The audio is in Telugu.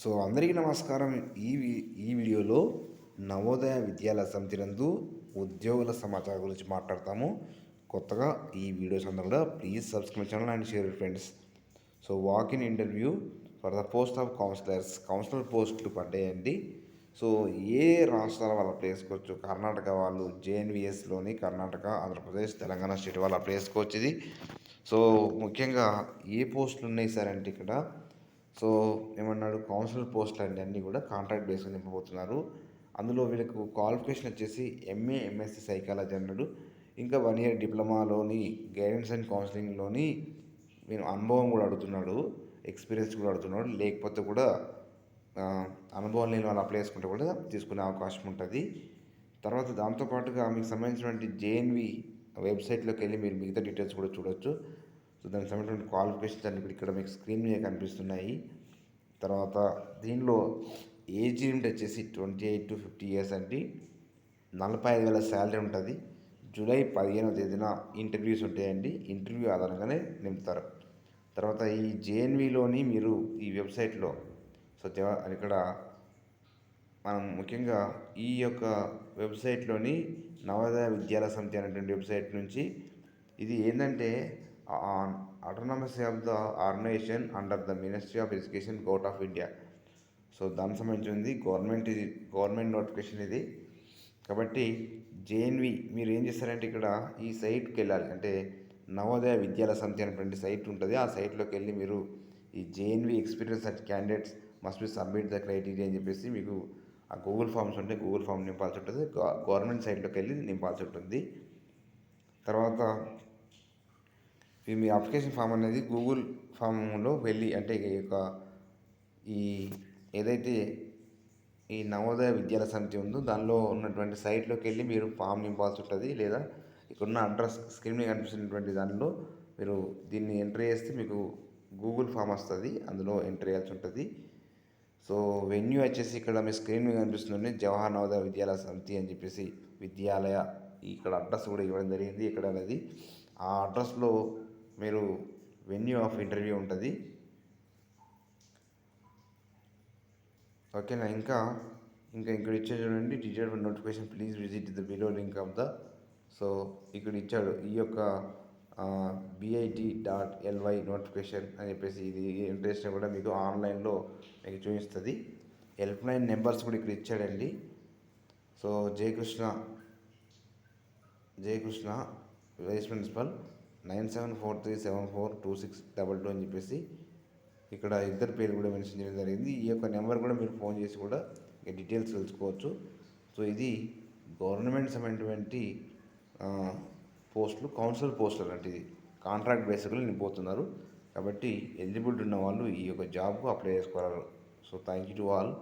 సో అందరికీ నమస్కారం. ఈ ఈ వీడియోలో నవోదయ విద్యాలయ సమితి నందు ఉద్యోగుల సమాచారం గురించి మాట్లాడతాము. కొత్తగా ఈ వీడియో సందర్భంగా please subscribe channel and share friends so walk in interview for the post of counsellors counsellor పోస్టులు పడ్డాయండి. సో ఏ రాష్ట్రాల వాళ్ళు అప్లై చేసుకోవచ్చు? కర్ణాటక వాళ్ళు జేఎన్విఎస్లోని కర్ణాటక ఆంధ్రప్రదేశ్ తెలంగాణ స్టేట్ వాళ్ళు అప్లై చేసుకోవచ్చు ఇది. సో ముఖ్యంగా ఏ పోస్టులు ఉన్నాయి సార్ అంటే ఇక్కడ? సో ఏమన్నాడు కౌన్సిలర్ పోస్టులు అండి అన్నీ కూడా కాంట్రాక్ట్ బేస్గా నింపబోతున్నారు. అందులో వీళ్ళకు క్వాలిఫికేషన్ వచ్చేసి ఎంఏ ఎంఎస్సి సైకాలజీ అన్నాడు. ఇంకా వన్ ఇయర్ డిప్లొమాలోని గైడెన్స్ అండ్ కౌన్సిలింగ్లోని నేను అనుభవం కూడా అడుగుతున్నాడు ఎక్స్పీరియన్స్ కూడా అడుగుతున్నాడు. లేకపోతే కూడా అనుభవం లేని వాళ్ళు అప్లై చేసుకుంటే కూడా తీసుకునే అవకాశం ఉంటుంది. తర్వాత దాంతోపాటుగా మీకు సంబంధించినటువంటి జేఎన్వి వెబ్సైట్లోకి వెళ్ళి మీరు మిగతా డీటెయిల్స్ కూడా చూడొచ్చు. సో దానికి సంబంధించిన క్వాలిఫికేషన్స్ అన్ని ఇప్పుడు ఇక్కడ మీకు స్క్రీన్ మీద కనిపిస్తున్నాయి. తర్వాత దీనిలో ఏజ్ లిమిట్ వచ్చేసి twenty eight to fifty years అంటే నలభై ఐదు వేల శాలరీ ఉంటుంది. జూలై పదిహేనవ తేదీన ఇంటర్వ్యూస్ ఉంటాయండి. ఇంటర్వ్యూ ఆధారంగానే నింపుతారు. తర్వాత ఈ జేఎన్విలోని మీరు ఈ వెబ్సైట్లో సో ఇక్కడ మనం ముఖ్యంగా ఈ యొక్క వెబ్సైట్లోని నవోదయ విద్యాలయ సమితి అనేటువంటి వెబ్సైట్ నుంచి ఇది ఏంటంటే autonomous of the organization under the ministry of education govt of India so దానికి సంబంధించింది గవర్నమెంట్ ఇది గవర్నమెంట్ నోటిఫికేషన్ ఇది. కాబట్టి జేఎన్వి మీరు ఏం చేస్తారంటే ఇక్కడ ఈ సైట్కి వెళ్ళాలి. అంటే నవోదయ విద్యాల సమితి అనేటువంటి సైట్ ఉంటుంది. ఆ సైట్లోకి వెళ్ళి మీరు ఈ JNV experience at candidates must be submit the criteria అని చెప్పేసి మీకు ఆ గూగుల్ ఫామ్స్ ఉంటే గూగుల్ ఫామ్ నింపాల్సి ఉంటుంది. గవ- గవర్నమెంట్ సైట్లోకి వెళ్ళి నింపాల్సి ఉంటుంది. తర్వాత మీ అప్లికేషన్ ఫామ్ అనేది గూగుల్ ఫామ్లో వెళ్ళి అంటే ఈ యొక్క ఈ ఏదైతే ఈ నవోదయ విద్యాల సమితి ఉందో దానిలో ఉన్నటువంటి సైట్లోకి వెళ్ళి మీరు ఫామ్ నింపాల్సి ఉంటుంది. లేదా ఇక్కడున్న అడ్రస్ స్క్రీన్ మీద కనిపిస్తున్నటువంటి దానిలో మీరు దీన్ని ఎంటర్ చేస్తే మీకు గూగుల్ ఫామ్ వస్తుంది. అందులో ఎంటర్ చేయాల్సి ఉంటుంది. సో వెన్యూ వచ్చేసి ఇక్కడ మీ స్క్రీన్ మీద కనిపిస్తుంది జవహర్ నవోదయ విద్యాలయ సమితి అని చెప్పేసి విద్యాలయ ఇక్కడ అడ్రస్ కూడా ఇవ్వడం జరిగింది. ఇక్కడ అనేది ఆ అడ్రస్లో మీరు వెన్యూ ఆఫ్ ఇంటర్వ్యూ ఉంటుంది. ఓకేనా ఇంకా ఇంకా ఇక్కడ ఇచ్చాడు చూడండి. Teacher notification please visit the below link of the so ఇక్కడ ఇచ్చాడు. ఈ యొక్క బిఐటి డాట్ ఎల్వై నోటిఫికేషన్ అని చెప్పేసి ఇది ఇంట్రెస్ట్ కూడా మీకు ఆన్లైన్లో మీకు చూపిస్తుంది. హెల్ప్ లైన్ నెంబర్స్ కూడా ఇక్కడ ఇచ్చాడండి. So Jayakrishna Jayakrishna vice principal nine seven four three seven four two six double two అని చెప్పేసి ఇక్కడ ఇద్దరు పేరు కూడా మెన్షన్ చేయడం జరిగింది. ఈ యొక్క నెంబర్ కూడా మీరు ఫోన్ చేసి కూడా డీటెయిల్స్ తెలుసుకోవచ్చు. సో ఇది గవర్నమెంట్ సంబంధించినటువంటి పోస్టులు కౌన్సిల్ పోస్టులు లాంటిది. కాంట్రాక్ట్ బేసిక్లో నింపోతున్నారు కాబట్టి ఎలిజిబిలిటీ ఉన్న వాళ్ళు ఈ యొక్క జాబ్కు అప్లై చేసుకోగలరు so thank you to all.